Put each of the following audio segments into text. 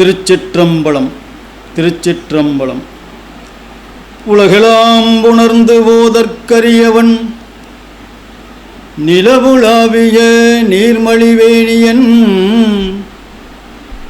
திருச்சிற்றம்பலம் திருச்சிற்றம்பலம். உலகெலாம் உணர்ந்து போதற்கரியவன் நிலவுலாவிய நீர்மழிவேணியன்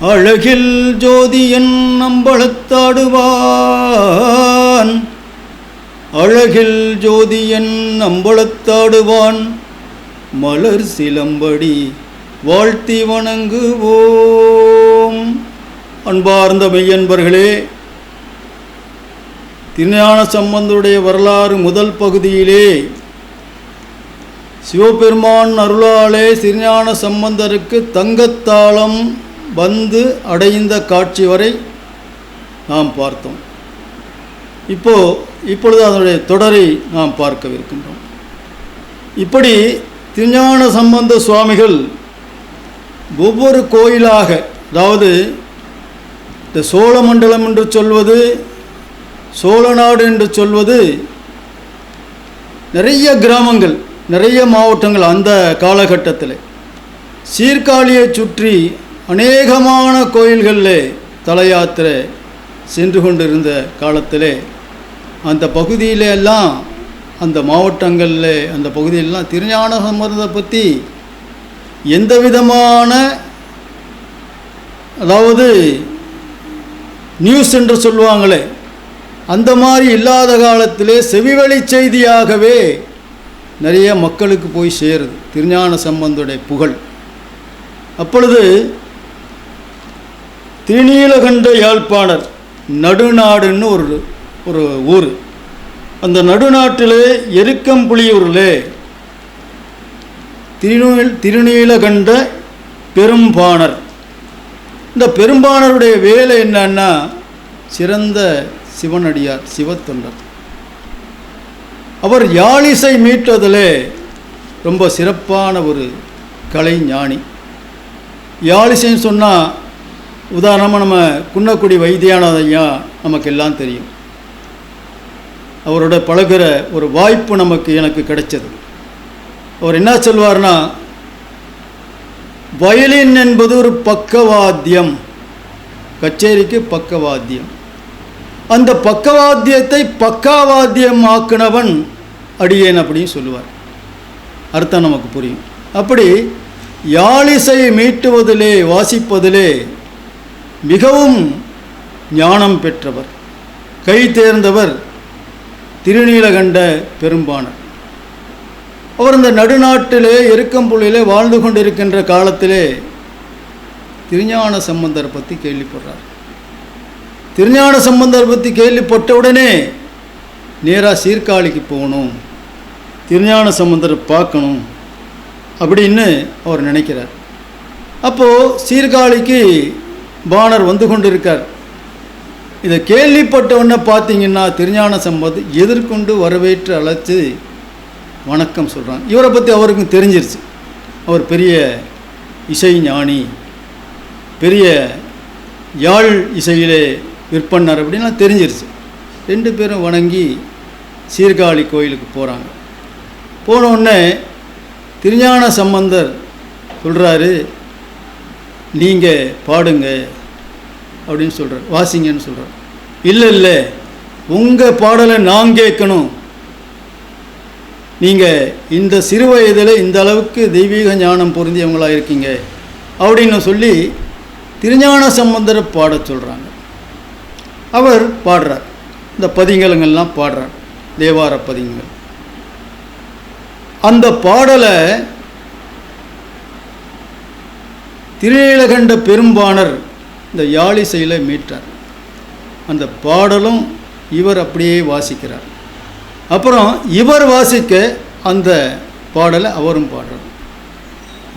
அழகில் ஜோதியன் நம்பளத்தாடுவான் அழகில் ஜோதியன் நம்பளத்தாடுவான் மலர் சிலம்படி வாழ்த்தி வணங்குவோம். அன்பார்ந்த மெய்யன்பர்களே திருஞான சம்பந்தருடைய வரலாறு முதல் பகுதியிலே சிவபெருமான் அருளாலே திருஞான சம்பந்தருக்கு தங்கத்தாளம் வந்து அடைந்த காட்சி வரை நாம் பார்த்தோம். இப்போ இப்பொழுது அதனுடைய தொடரை நாம் பார்க்கவிருக்கின்றோம். இப்படி திருஞான சம்பந்த சுவாமிகள் ஒவ்வொரு கோயிலாக அதாவது இந்த சோழமண்டலம் என்று சொல்வது சோழநாடு என்று சொல்வது நிறைய கிராமங்கள் நிறைய மாவட்டங்கள் அந்த காலகட்டத்தில். சீர்காழியை சுற்றி அநேகமான கோயில்களில் தலையாத்திரை சென்று கொண்டிருந்த காலத்தில் அந்த பகுதியில எல்லாம் அந்த மாவட்டங்களில் அந்த பகுதியிலெல்லாம் திருஞான சம்பந்தத்தை பற்றி எந்த விதமான அதாவது நியூஸ் என்று சொல்லுவாங்களே அந்த மாதிரி இல்லாத காலத்திலே செவிவழி செய்தியாகவே நிறைய மக்களுக்கு போய் சேருது திருஞான சம்பந்தோடைய புகழ். அப்பொழுது திருநீலகண்ட யாழ்ப்பாணர் நடுநாடுன்னு ஒரு ஒரு ஊர். அந்த நடுநாட்டிலே எருக்கம்புலியூரில் திருநீல் திருநீலகண்ட பெரும்பாணர். இந்த பெரும்பாணருடைய வேலை என்னன்னா சிறந்த சிவனடியார் சிவத்தொண்டர். அவர் யாழிசை மீட்டதில் ரொம்ப சிறப்பான ஒரு கலை ஞானி. யாழிசைன்னு சொன்னால் உதாரணமாக நம்ம குன்னக்குடி வைத்தியானதையா நமக்கு எல்லாம் தெரியும். அவரோட பழகுற ஒரு வாய்ப்பு நமக்கு எனக்கு கிடைச்சது. அவர் என்ன சொல்வார்னா வயலின் என்பது ஒரு பக்கவாத்தியம். கச்சேரிக்கு பக்கவாத்தியம். அந்த பக்கவாத்தியத்தை பக்காவாத்தியம் ஆக்கினவன் அடியேன் அப்படின்னு சொல்லுவார். அர்த்தம் நமக்கு புரியும். அப்படி யாழிசை மீட்டுவதிலே வாசிப்பதிலே மிகவும் ஞானம் பெற்றவர். கை தேர்ந்தவர் திருநீலகண்ட பெரும்பானர் அவர் இந்த நடுநாட்டிலே எருக்கம்புள்ளியிலே வாழ்ந்து கொண்டிருக்கின்ற காலத்திலே திருஞான சம்பந்தரை பற்றி கேள்விப்படுறார். திருஞான சம்பந்தரை பற்றி கேள்விப்பட்ட உடனே நேராக சீர்காழிக்கு போகணும் திருஞான சம்பந்தரை பார்க்கணும் அப்படின்னு அவர் நினைக்கிறார். அப்போது சீர்காழிக்கு பாணர் வந்து கொண்டிருக்கார். இதை கேள்விப்பட்டவொன்னே பார்த்தீங்கன்னா திருஞான சம்பத் எதிர்கொண்டு வரவேற்று அழைச்சி வணக்கம் சொல்கிறாங்க இவரை பற்றி அவருக்கும் தெரிஞ்சிருச்சு. அவர் பெரிய இசை ஞானி பெரிய யாழ் இசையிலே விற்பனர் அப்படின்லாம் தெரிஞ்சிருச்சு. ரெண்டு பேரும் வணங்கி சீர்காழி கோயிலுக்கு போகிறாங்க போனோடனே திருஞான சம்பந்தர் சொல்கிறாரு நீங்கள் பாடுங்க அப்படின்னு சொல்கிறார் வாசிங்கன்னு சொல்கிறார் இல்லை இல்லை. உங்கள் பாடலை நான் கேட்கணும். நீங்கள் இந்த சிறு வயதில் இந்த அளவுக்கு தெய்வீக ஞானம் பொருந்தியவங்களாக இருக்கீங்க அப்படின்னு சொல்லி திருஞான சம்பந்தரை பாட சொல்கிறாங்க அவர் பாடுறார். இந்த பதிங்கலங்கள்லாம் பாடுறார். தேவார பதிங்கள் அந்த பாடலை திருநீலகண்ட பெரும்பாணர் இந்த யாழிசையில் மீட்டார். அந்த பாடலும் இவர் அப்படியே வாசிக்கிறார். அப்புறம் இவர் வாசிக்க அந்த பாடலை அவரும் பாடுறார்.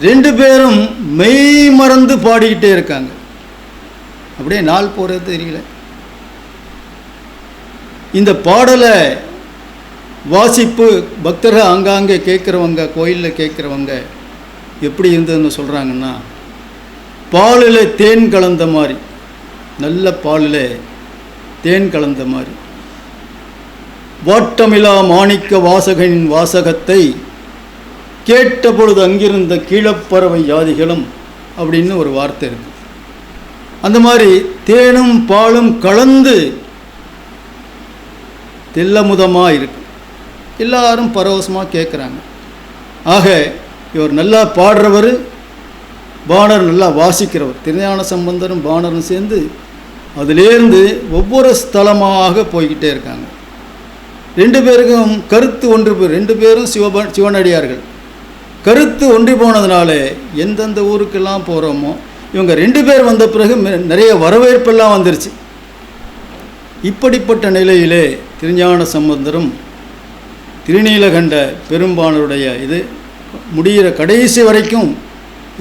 ரெண்டு பேரும் மெய் மறந்து பாடிக்கிட்டே இருக்காங்க. அப்படியே நாள் போகிறது தெரியல. இந்த பாடலை வாசிப்பு பக்தர்கள் அங்காங்கே கேட்குறவங்க கோயிலில் கேட்குறவங்க எப்படி இருந்ததுன்னு சொல்கிறாங்கன்னா பாலில் தேன் கலந்த மாதிரி நல்ல பாலில் தேன் கலந்த மாதிரி. வாட்டமிலா மாணிக்க வாசகனின் வாசகத்தை கேட்ட பொழுது அங்கிருந்த கீழப்பறவை ஜாதிகளும் அப்படின்னு ஒரு வார்த்தை இருக்கு. அந்த மாதிரி தேனும் பாலும் கலந்து தெல்லமுதமாக இருக்கு. எல்லாரும் பரவசமாக கேட்குறாங்க ஆக இவர் நல்லா பாடுறவர் பாணர் நல்லா வாசிக்கிறவர். திருஞான சம்பந்தரும் பாணரும் சேர்ந்து அதிலேருந்து ஒவ்வொரு ஸ்தலமாக போய்கிட்டே இருக்காங்க. ரெண்டு பேருக்கும் கருத்து ஒன்று போய் ரெண்டு பேரும் சிவப சிவனடியார்கள். கருத்து ஒன்றி போனதுனாலே எந்தெந்த ஊருக்கெல்லாம் போகிறோமோ இவங்க ரெண்டு பேர் வந்த பிறகு நிறைய வரவேற்பெல்லாம் வந்துருச்சு. இப்படிப்பட்ட நிலையிலே திருஞான சம்பந்தரும் திருநீலகண்ட பெரும்பானருடைய இது முடிகிற கடைசி வரைக்கும்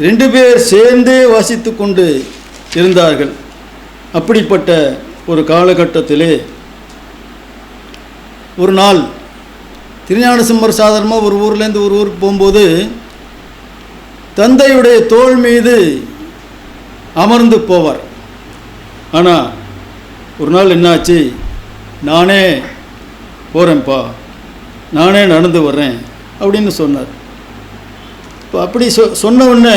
ரெண்டு பேர் சேர்ந்தே வாசித்து கொண்டு இருந்தார்கள். அப்படிப்பட்ட ஒரு காலகட்டத்திலே ஒரு நாள் திருஞான சிம்மர் சாதாரணமாக ஒரு ஊர்லேருந்து ஒரு ஊருக்கு போகும்போது தந்தையுடைய தோள் மீது அமர்ந்து போவார். ஆனால் ஒரு நாள் என்னாச்சு? நானே போகிறேன்ப்பா நானே நடந்து வர்றேன் அப்படின்னு சொன்னார். இப்போ அப்படி சொ சொன்ன உடனே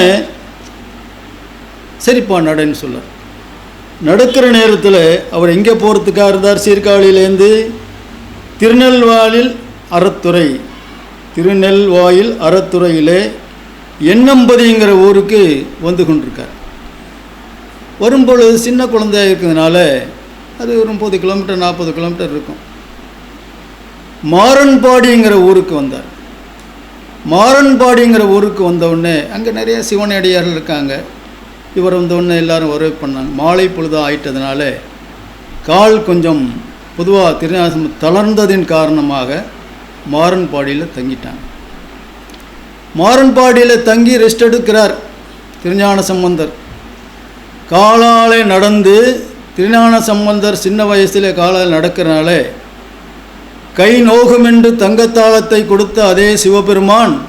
சரிப்பா நடன்னு சொன்னார். நடக்கிற நேரத்தில் அவர் எங்கே போகிறதுக்காக இருந்தார்? சீர்காழியிலேருந்து திருநெல்வாயில் அறத்துறை. திருநெல்வாயில் அறத்துறையிலே எண்ணம்பதிங்கிற ஊருக்கு வந்து கொண்டிருக்கார். வரும்பொழுது சின்ன குழந்தையாக இருக்கிறதுனால அது ஒரு முப்பது கிலோமீட்டர் நாற்பது கிலோமீட்டர் இருக்கும். மாரன்பாடிங்கிற ஊருக்கு வந்தார். மாரன்பாடிங்கிற ஊருக்கு வந்தவுடனே அங்கே நிறைய சிவனடியார்கள் இருக்காங்க. இவர் வந்தவுடனே எல்லாரும் வரவேற்பு பண்ணாங்க. மாலை பொழுது ஆயிட்டதுனால கால் கொஞ்சம் பொதுவாக திருநாசம் தளர்ந்ததின் காரணமாக மாறன்பாடியில் தங்கிட்டாங்க மாறன்பாடியில் தங்கி ரெஸ்ட் எடுக்கிறார் திருஞான சம்பந்தர். காலாலே நடந்து திருஞான சம்பந்தர் சின்ன வயசில் காலால் நடக்கிறனால கை நோகுமென்று தங்கத்தாளத்தை கொடுத்த அதே சிவபெருமான்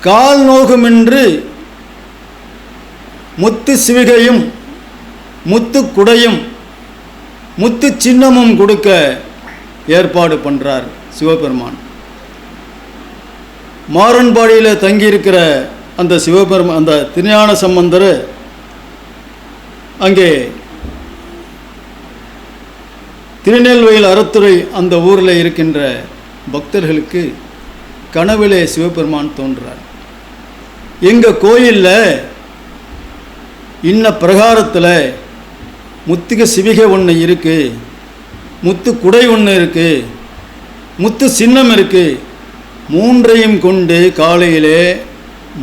கால் நோகுமென்று முத்து சிவிகையும் முத்து குடையும் முத்து சின்னமும் கொடுக்க ஏற்பாடு பண்ணுறார் சிவபெருமான். மாரன்பாடியில் தங்கியிருக்கிற அந்த சிவபெருமான் அந்த திருஞான சம்பந்தர் அங்கே திருநெல்வேலி அறத்துறை அந்த ஊரில் இருக்கின்ற பக்தர்களுக்கு கனவிலே சிவபெருமான் தோன்றார். எங்கள் கோயிலில் இன்ன பிரகாரத்தில் முத்துக சிவிகை ஒன்று இருக்குது முத்து குடை ஒன்று இருக்குது முத்து சின்னம் இருக்குது மூன்றையும் கொண்டு காலையிலே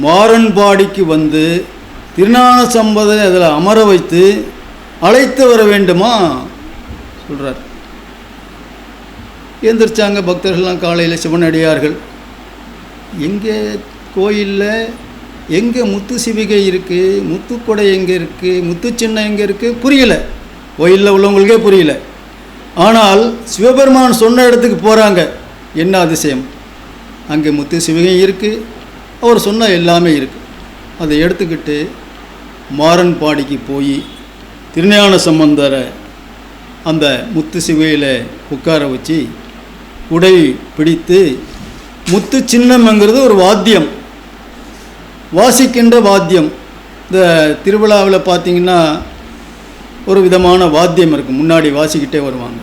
மாறன்பாடிக்கு வந்து திருநான சம்பதை அதில் அமர வைத்து அழைத்து வர வேண்டுமா? சொல்கிறார் எந்திரிச்சாங்க பக்தர்கள்லாம் காலையில் சிவனடியார்கள். எங்கே? கோயிலில் எங்கே முத்து சிவிகை இருக்குது முத்துக்கொடை எங்கே இருக்குது முத்து சின்னம் எங்கே இருக்குது புரியல. கோயிலில் உள்ளவங்களுக்கே புரியல. ஆனால் சிவபெருமான் சொன்ன இடத்துக்கு போகிறாங்க என்ன அதிசயம்? அங்கே முத்து சிவிகை இருக்குது அவர் சொன்ன எல்லாமே இருக்குது அதை எடுத்துக்கிட்டு மாரன்பாடிக்கு போய் திருஞான சம்பந்தரை அந்த முத்து சிவையில் உட்கார வச்சு உடை பிடித்து முத்து சின்னம்ங்கிறது ஒரு வாத்தியம். வாசிக்கின்ற வாத்தியம். இந்த திருவிழாவில் பார்த்தீங்கன்னா ஒரு விதமான வாத்தியம் இருக்கும். முன்னாடி வாசிக்கிட்டே வருவாங்க.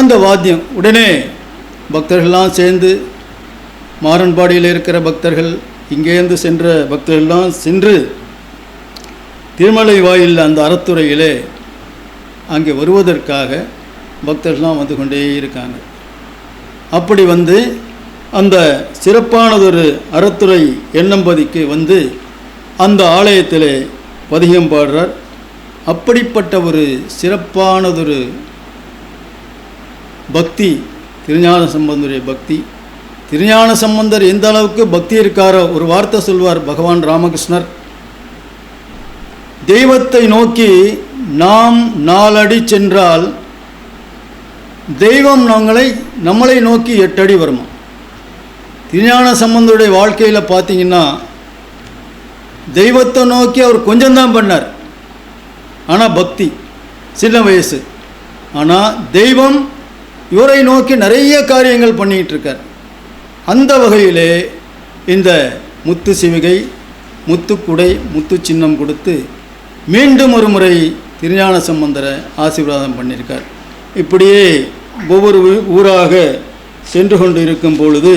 அந்த வாத்தியம் உடனே பக்தர்கள்லாம் சேர்ந்து மாரன்பாடியில் இருக்கிற பக்தர்கள் இங்கேருந்து சென்ற பக்தர்கள்லாம் சென்று திருமலை வாயில் அந்த அறத்துறையிலே அங்கே வருவதற்காக பக்தர்கள்லாம் வந்து கொண்டே இருக்காங்க. அப்படி வந்து அந்த சிறப்பானதொரு அறத்துறை எண்ணம்பதிக்கு வந்து அந்த ஆலயத்தில் பதிகம் பாடுறார். அப்படிப்பட்ட ஒரு சிறப்பானதொரு பக்தி திருஞான சம்பந்தருடைய பக்தி. திருஞான சம்பந்தர் எந்த அளவுக்கு பக்தி இருக்காரோ ஒரு வார்த்தை சொல்வார் பகவான் ராமகிருஷ்ணர். தெய்வத்தை நோக்கி நாம் நாலடி சென்றால் தெய்வம் நம்மளை நம்மளை நோக்கி எட்டடி வருமா? திருஞான சம்பந்தருடைய வாழ்க்கையில் பார்த்தீங்கன்னா தெய்வத்தை நோக்கி அவர் கொஞ்சம்தான் பண்ணார். ஆனால் பக்தி சின்ன வயசு. ஆனால் தெய்வம் இவரை நோக்கி நிறைய காரியங்கள் பண்ணிக்கிட்டு இருக்கார். அந்த வகையிலே இந்த முத்து சிவிகை முத்துக்குடை முத்து சின்னம் கொடுத்து மீண்டும் ஒரு முறை திருஞான சம்பந்தரை ஆசீர்வாதம் பண்ணியிருக்கார். இப்படியே ஒவ்வொரு ஊராக சென்று கொண்டு இருக்கும் பொழுது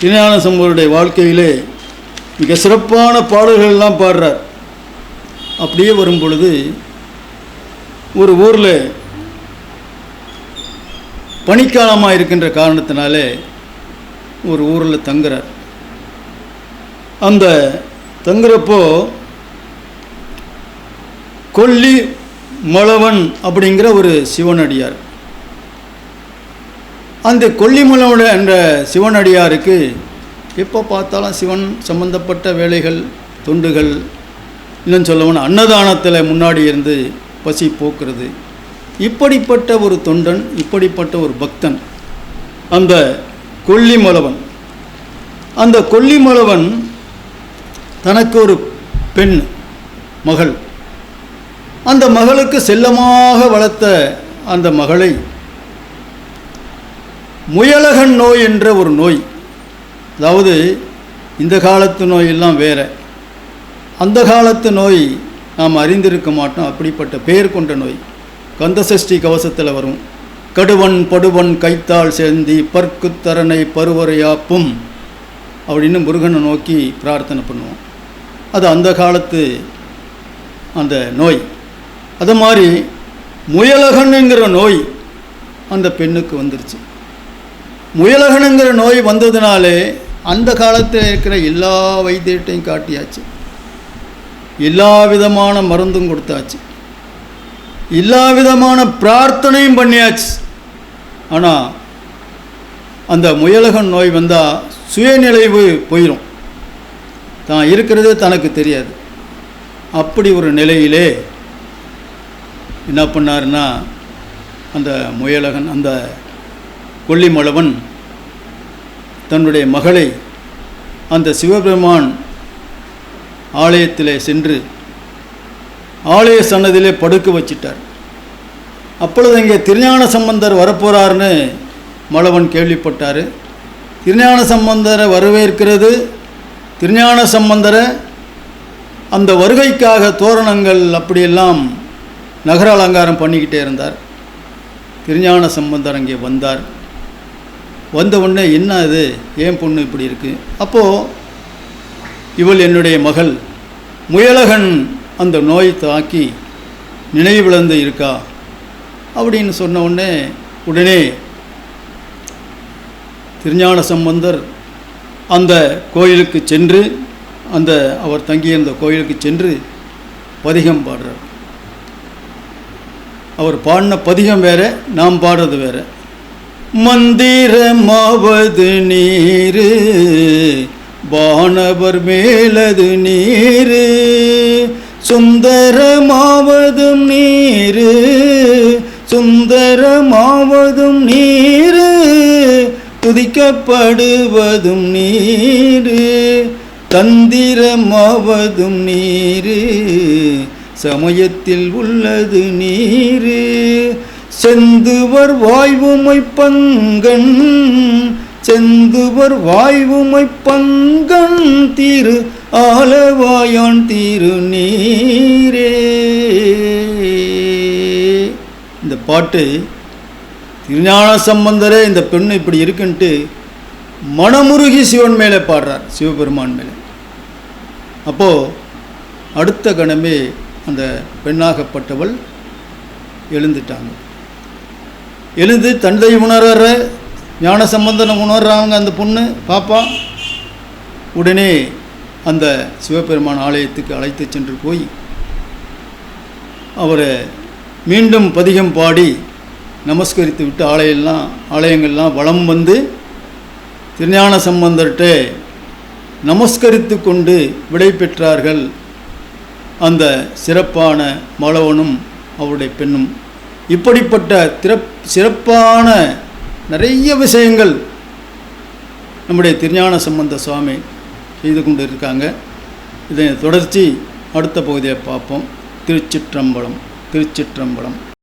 திருஞான சம்பவருடைய வாழ்க்கையிலே மிக சிறப்பான பாடல்கள் எல்லாம் பாடுறார். அப்படியே வரும் பொழுது ஒரு ஊரில் பனிக்காலமாக இருக்கின்ற காரணத்தினாலே ஒரு ஊரில் தங்குறார். அந்த தங்குறப்போ கொல்லி மலவன் அப்படிங்கிற ஒரு சிவனடியார். அந்த கொல்லிமலோட என்ற சிவனடியாருக்கு எப்போ பார்த்தாலும் சிவன் சம்பந்தப்பட்ட வேலைகள் தொண்டுகள் இன்னும் சொல்லவனா அன்னதானத்தில் முன்னாடி இருந்து பசி போக்குறது. இப்படிப்பட்ட ஒரு தொண்டன் இப்படிப்பட்ட ஒரு பக்தன் அந்த கொல்லிமலவன். அந்த கொல்லிமலவன் தனக்கு ஒரு பெண் மகள். அந்த மகளுக்கு செல்லமாக வளர்த்த அந்த மகளை முயலகன் நோய் என்ற ஒரு நோய். அதாவது இந்த காலத்து நோயெல்லாம் வேற. அந்த காலத்து நோய் நாம் அறிந்திருக்க மாட்டோம். அப்படிப்பட்ட பெயர் கொண்ட நோய். கந்தசஷ்டி கவசத்தில் வரும். கடுவன் படுவன் கைத்தால் சேர்ந்தி பற்குத்தரனை பருவரையாப்பும் அப்படின்னு முருகனை நோக்கி பிரார்த்தனை பண்ணுவோம். அது அந்த காலத்து அந்த நோய். அது மாதிரி முயலகனுங்கிற நோய் அந்த பெண்ணுக்கு வந்துருச்சு. முயலகனுங்கிற நோய் வந்ததுனாலே அந்த காலத்தில் இருக்கிற எல்லா வைத்தியத்தையும் காட்டியாச்சு. எல்லா விதமான மருந்தும் கொடுத்தாச்சு. எல்லா விதமான பிரார்த்தனையும் பண்ணியாச்சு. ஆனால் அந்த முயலகன் நோய் வந்தால் சுயநிலைவு போயிடும் தான் இருக்கிறதே தனக்கு தெரியாது. அப்படி ஒரு நிலையிலே என்ன பண்ணாருன்னா அந்த முயலகன் அந்த கொல்லிமலவன் தன்னுடைய மகளை அந்த சிவபெருமான் ஆலயத்திலே சென்று ஆலய சன்னதியிலே படுக்க வச்சிட்டார். அப்பொழுது இங்கே திருஞான சம்பந்தர் வரப்போறாருன்னு மலவன் கேள்விப்பட்டார். திருஞான சம்பந்தரை வரவேற்கிறது. திருஞான சம்பந்தரை அந்த வருகைக்காக தோரணங்கள் அப்படியெல்லாம் நகர அலங்காரம் பண்ணிக்கிட்டே இருந்தார். திருஞான சம்பந்தர் அங்கே வந்தார். வந்த உடனே என்ன அது? ஏன் பொண்ணு இப்படி இருக்குது அப்போது இவள் என்னுடைய மகள். முயலகன் அந்த நோய் தாக்கி நினைவிழந்து இருக்கா? அப்படின்னு சொன்ன உடனே உடனே திருஞான சம்பந்தர் அந்த கோயிலுக்கு சென்று அந்த அவர் தங்கியிருந்த கோயிலுக்கு சென்று பதிகம் பாடுறார். அவர் பாடின பதிகம் வேறு நாம் பாடுறது வேற. மந்திரமாவது நீரு வானவர் மேலது நீரு. சுந்தரமாவதும் நீரு சுந்தரமாவதும் நீரு. துதிக்கப்படுவதும் நீரு தந்திரமாவதும் நீரு. சமயத்தில் உள்ளது நீரு. செந்துவர் வாய்வுமை பங்கன் செந்துவர் வாய்வுமை பங்கன் திரு ஆலவாயான் திரு நீரே. இந்த பாட்டு திருஞான சம்பந்தரே இந்த பெண்ணு இப்படி இருக்குன்ட்டு மனமுருகி சிவன் மேலே பாடுறார் சிவபெருமான் மேலே. அப்போது அடுத்த கணமே அந்த பெண்ணாகப்பட்டவள் எழுந்துட்டாங்க. எழுந்து தந்தை உணர்ற ஞான சம்பந்தனை உணர்றாங்க அந்த பொண்ணு பாப்பா. உடனே அந்த சிவபெருமான் ஆலயத்துக்கு அழைத்து சென்று போய் அவரை மீண்டும் பதிகம் பாடி நமஸ்கரித்து விட்டு ஆலயெல்லாம் ஆலயங்கள்லாம் வலம் வந்து திருஞான சம்பந்தர்கிட்ட நமஸ்கரித்து கொண்டு விடை பெற்றார்கள். அந்த சிறப்பான மலவனும் அவருடைய பெண்ணும். இப்படிப்பட்ட திறப் சிறப்பான நிறைய விஷயங்கள் நம்முடைய திருஞான சம்பந்த சுவாமி செய்து கொண்டு இருக்காங்க இதை தொடர்ச்சி அடுத்த பகுதியை பார்ப்போம். திருச்சிற்றம்பலம் திருச்சிற்றம்பலம்.